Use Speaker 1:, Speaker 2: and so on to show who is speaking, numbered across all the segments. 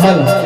Speaker 1: હાલ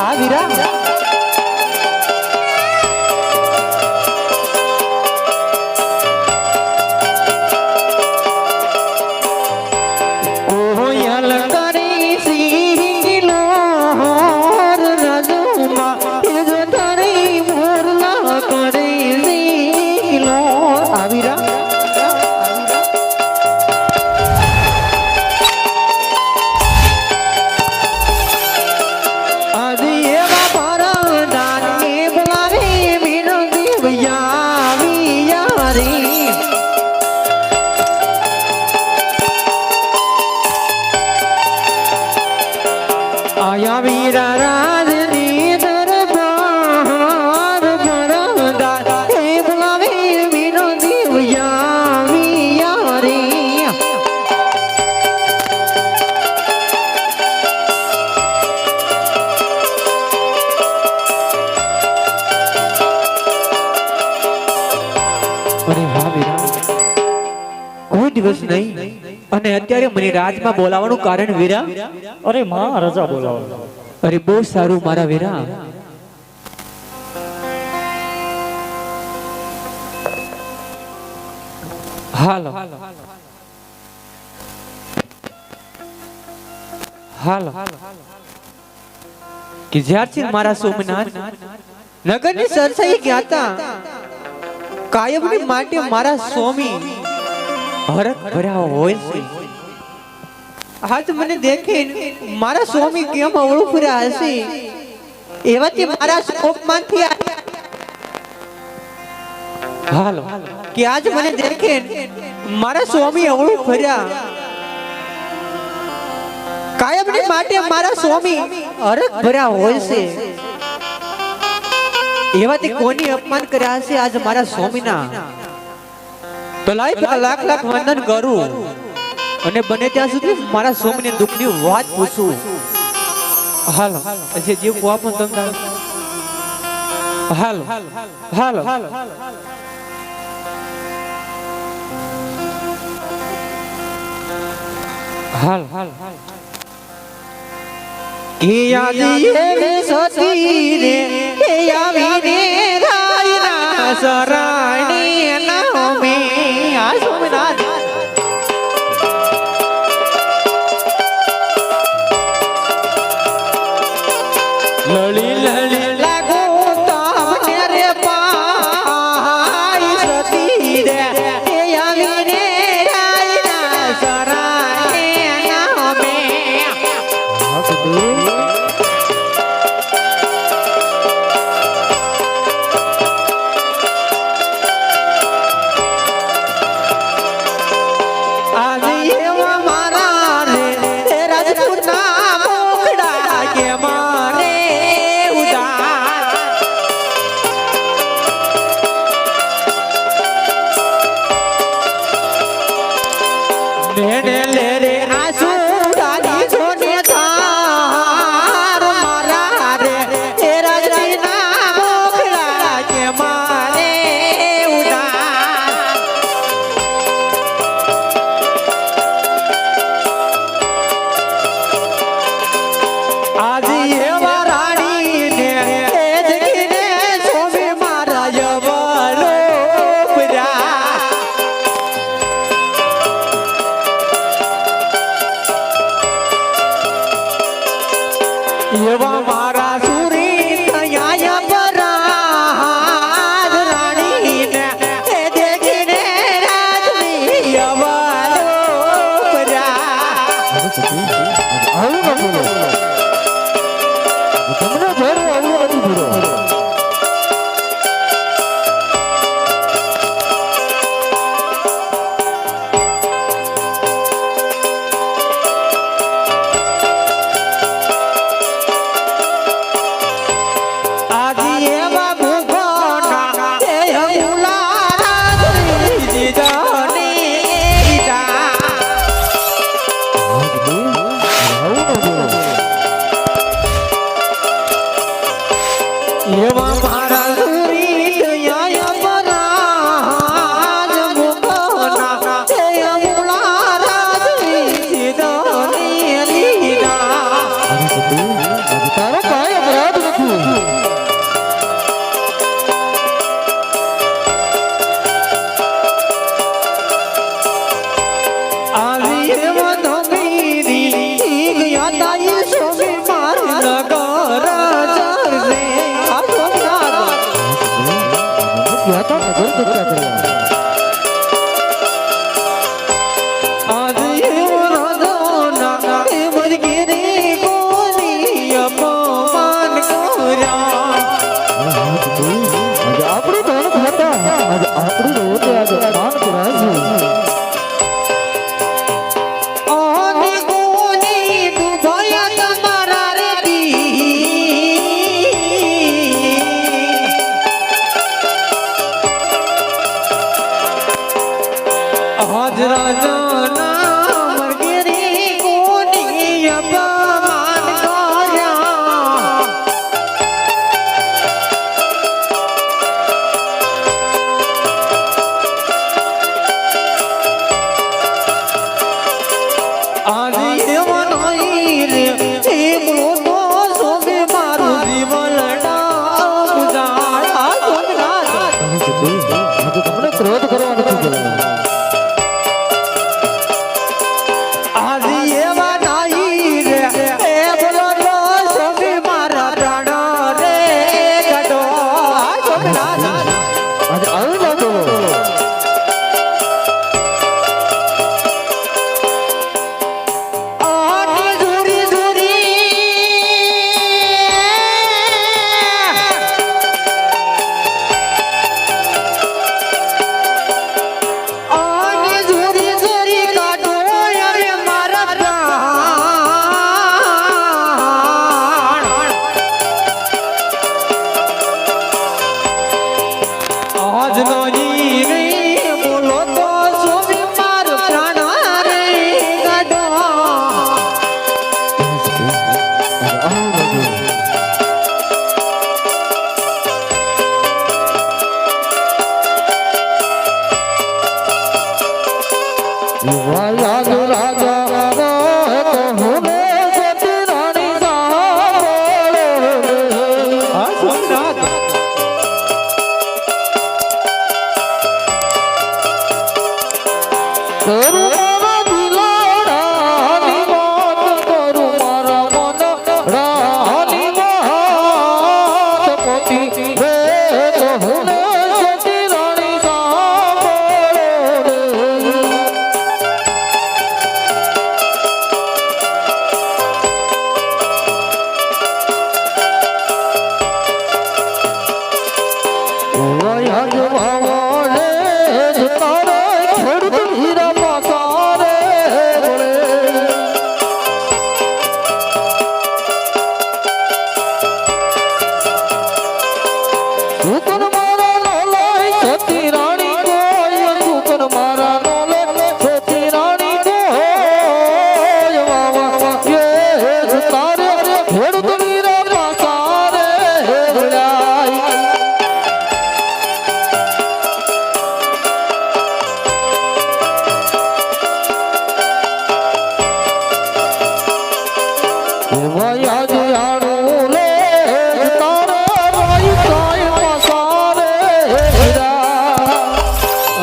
Speaker 2: ஆவிரா વીરા રાજની દરબાર પરદા એ બોલાવે મીનો દેવયા વિયારી
Speaker 3: અરે હા વીરા કોઈ દિવસ નહીં. અને અત્યારે મને રાજમાં બોલાવાનું કારણ વીરા?
Speaker 4: અરે માં રજા બોલાવો.
Speaker 3: અરે બહુ સારું મારા વીરા. હાલો. હાલો. કે જ્યારથી મારા સોમનાથ નગરની સરસાઈ ગયા હતા કાયમની માટે મારા સ્વામી હરખ ભર્યા હોય છે. આજ મને દેખે મારા સ્વામી કેમ અવળું ફર્યા હશે? એવાથી મારા સ્કોપમાંથી હાલો. કે આજ મને દેખે મારા સ્વામી અવળું ફર્યા. કાયમની માટે મારા સ્વામી હરખ ભર્યા હોય છે. એવાથી કોની અપમાન કર્યા હશે આજ મારા સ્વામીના? પેલા લાખ લાખ વંદન કરું. અને બને ત્યાં સુધી મારા સોમની દુઃખની વાત પૂછું. હાલો, જે જીવ કુવા પણ તમને હાલો હાલો. હાલ હાલ.
Speaker 2: કે યાદી એવી સતી રે કે આવીને સરાણી નામે આ સોમનાથ નેને લે રે. 你他妈！ગયા
Speaker 1: did I know?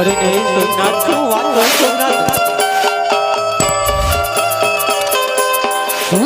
Speaker 3: અરે સોમનાથ શું